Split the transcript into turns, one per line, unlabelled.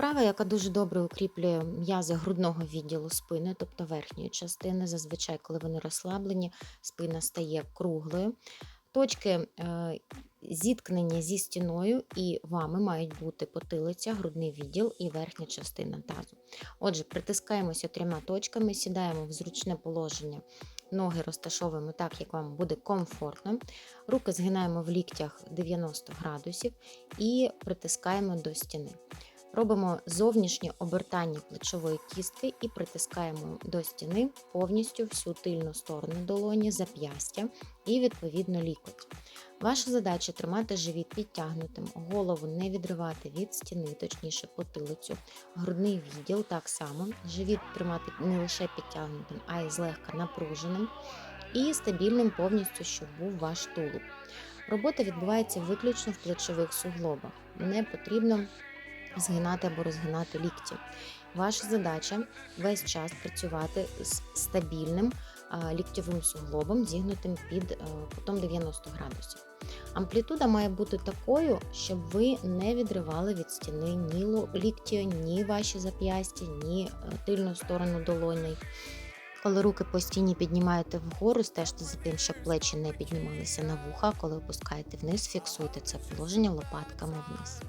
Вправа, яка дуже добре укріплює м'язи грудного відділу спини, тобто верхньої частини. Зазвичай, коли вони розслаблені, спина стає круглою. Точки е, зіткнення зі стіною і вами мають бути потилиця, грудний відділ і верхня частина тазу. Отже, притискаємося трьома точками, сідаємо в зручне положення, ноги розташовуємо так, як вам буде комфортно. Руки згинаємо в ліктях 90 градусів і притискаємо до стіни. Робимо зовнішнє обертання плечової кістки і притискаємо до стіни повністю всю тильну сторону долоні, зап'ястя і відповідно лікоть. Ваша задача тримати живіт підтягнутим, голову не відривати від стіни, точніше потилицю, грудний відділ так само, живіт тримати не лише підтягнутим, а й злегка напруженим і стабільним повністю, щоб був ваш тулуб. Робота відбувається виключно в плечових суглобах. Не потрібно згинати або розгинати лікті. Ваша задача весь час працювати з стабільним а, ліктьовим суглобом, зігнутим під е, кутом 90 градусів. Амплітуда має бути такою, щоб ви не відривали від стіни ні лікті, ні ваші зап'ястя, ні е, тильну сторону долоні. Коли руки по стіні піднімаєте вгору, стежте за тим, щоб плечі не піднімалися на вуха. Коли опускаєте вниз, фіксуйте це положення лопатками вниз.